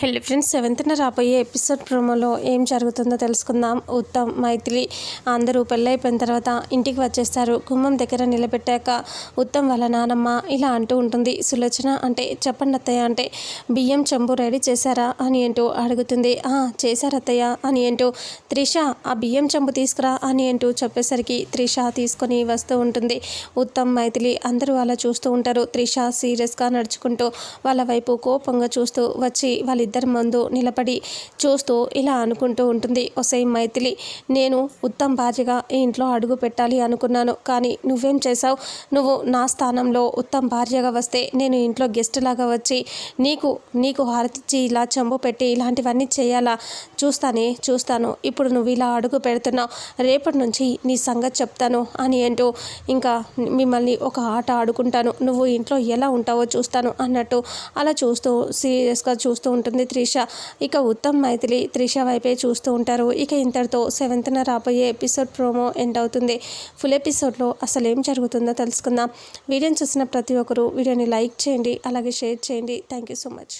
Hello friends సెవెంత్న రాబోయే episode ప్రోమోలో ఏం జరుగుతుందో తెలుసుకుందాం. ఉత్తమ్ మైథిలి అందరూ పెళ్ళైపోయిన తర్వాత ఇంటికి వచ్చేస్తారు. గుమ్మం దగ్గర నిలబెట్టాక ఉత్తమ్ వాళ్ళ నానమ్మ ఇలా అంటూ ఉంటుంది. సులోచన అంటే చెప్పండి అత్తయ్య అంటే బియ్యం చెంబు రెడీ చేశారా అని ఏంటో అడుగుతుంది. చేశారు అత్తయ్య అని ఏంటో త్రిష ఆ బియ్యం చెంబు తీసుకురా అని ఏంటో చెప్పేసరికి త్రిష తీసుకొని వస్తూ ఉంటుంది. ఉత్తమ్ మైథిలి అందరూ అలా చూస్తూ ఉంటారు. త్రిష సీరియస్గా నడుచుకుంటూ వాళ్ళ వైపు కోపంగా చూస్తూ వచ్చి వాళ్ళ ఇద్దరి ముందు నిలబడి చూస్తూ ఇలా అనుకుంటూ ఉంటుంది ఒసై మైథిలి నేను ఉత్తమ్ భార్యగా ఈ ఇంట్లో అడుగు పెట్టాలి అనుకున్నాను కానీ నువ్వేం చేసావు నువ్వు నా స్థానంలో ఉత్తమ్ భార్యగా వస్తే నేను ఇంట్లో గెస్ట్ లాగా వచ్చి నీకు నీకు హారతిచ్చి ఇలా చెంబు పెట్టి ఇలాంటివన్నీ చేయాలా? చూస్తానే చూస్తాను ఇప్పుడు నువ్వు ఇలా అడుగు పెడుతున్నావు రేపటి నుంచి నీ సంగతి చెప్తాను అని ఏంటో ఇంకా మిమ్మల్ని ఒక ఆట ఆడుకుంటాను నువ్వు ఇంట్లో ఎలా ఉంటావో చూస్తాను అన్నట్టు అలా చూస్తూ సీరియస్గా చూస్తూ ఉంటుంది. ఉంటుంది త్రిష. ఇక ఉత్తమ్ మైథిలి త్రిష వైపే చూస్తూ ఉంటారు. ఇక ఇంతటితో సెవెంత్న రాబోయే ఎపిసోడ్ ప్రోమో ఎండ్ అవుతుంది. ఫుల్ ఎపిసోడ్లో అసలు ఏం జరుగుతుందో తెలుసుకుందాం. వీడియోని చూసిన ప్రతి ఒక్కరూ వీడియోని లైక్ చేయండి అలాగే షేర్ చేయండి. Thank you so much.